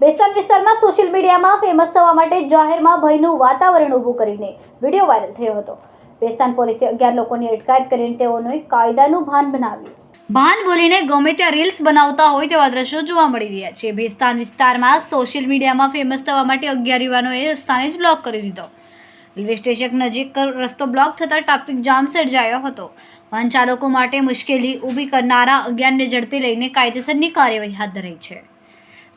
બેસ્તાન વિસ્તારમાં સોશિયલ મીડિયામાં ફેમસ થવા માટે જાહેરમાં ભયનું વાતાવરણ ઊભું કરીને વીડિયો વાયરલ થયો હતો. બેસ્તાન પોલીસે અગિયાર લોકોની અટકાયત કરીને તેઓને કાયદાનું ભાન બનાવ્યું. ભાન બોલીને ગમે ત્યાં રીલ્સ બનાવતા હોય તેવા દ્રશ્યો જોવા મળી રહ્યા છે. બેસ્તાન વિસ્તારમાં સોશિયલ મીડિયામાં ફેમસ થવા માટે અગિયાર યુવાનોએ રસ્તાને જ બ્લોક કરી દીધો. રેલવે સ્ટેશન નજીક રસ્તો બ્લોક થતાં ટ્રાફિક જામ સર્જાયો હતો. વાહન ચાલકો માટે મુશ્કેલી ઊભી કરનારા અગિયારને ઝડપી લઈને કાયદેસરની કાર્યવાહી હાથ ધરાઈ છે.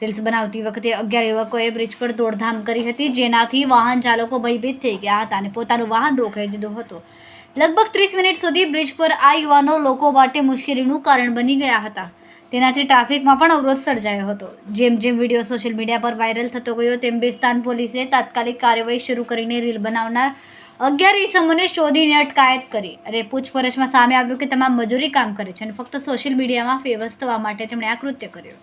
રીલ્સ બનાવતી વખતે અગિયાર યુવકોએ બ્રિજ પર દોડધામ કરી હતી, જેનાથી વાહન ચાલકો ભયભીત થઈ ગયા હતા અને પોતાનું વાહન રોકાઈ દીધું હતું. લગભગ ત્રીસ મિનિટ સુધી બ્રિજ પર આ યુવાનો લોકો માટે મુશ્કેલીનું કારણ બની ગયા હતા. તેનાથી ટ્રાફિકમાં પણ અવરોધ સર્જાયો હતો. જેમ જેમ વીડિયો સોશિયલ મીડિયા પર વાયરલ થતો ગયો, તેમ બેસ્તાન પોલીસે તાત્કાલિક કાર્યવાહી શરૂ કરીને રીલ બનાવનાર અગિયાર ઇસમોને શોધીને અટકાયત કરી અને પૂછપરછમાં સામે આવ્યું કે તમામ મજૂરી કામ કરે છે અને ફક્ત સોશિયલ મીડિયામાં ફેમસ થવા માટે તેમણે આ કૃત્ય કર્યું.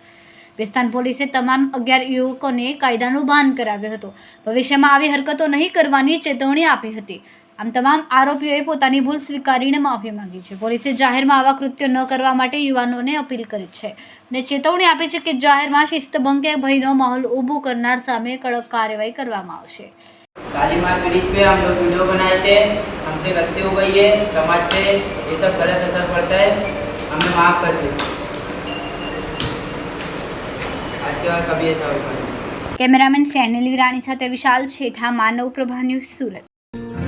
બેસ્તાન પોલીસે તમામ અગિયાર યુવકોને કાયદાનું ભાન કરાવ્યું હતું. ભવિષ્યમાં આવી હરકતો નહીં કરવાની ચેતવણી આપી હતી. આમ તમામ આરોપીઓએ પોતાની ભૂલ સ્વીકારીને માફી માંગી છે પોલીસે જાહેરમાં આવા કૃત્યો ન કરવા માટે યુવાનોને અપીલ કરી છે અને ચેતવણી આપી છે કે જાહેરમાં શિસ્તભંગ કે ભયનો માહોલ ઊભો કરનાર સામે કડક કાર્યવાહી કરવામાં આવશે शालीमार ब्रिज पे हम लोग वीडियो बनाए थे हमसे गलती हो गई है समाज पे ये सब गलत असर पड़ता है हमें माफ़ कर दो आज के बाद कभी ऐसा होगा नहीं કેમેરામેન સેનિલ વિરાણી સાથે વિશાલ છેઠા માનવ પ્રભા ન્યૂઝ સુરત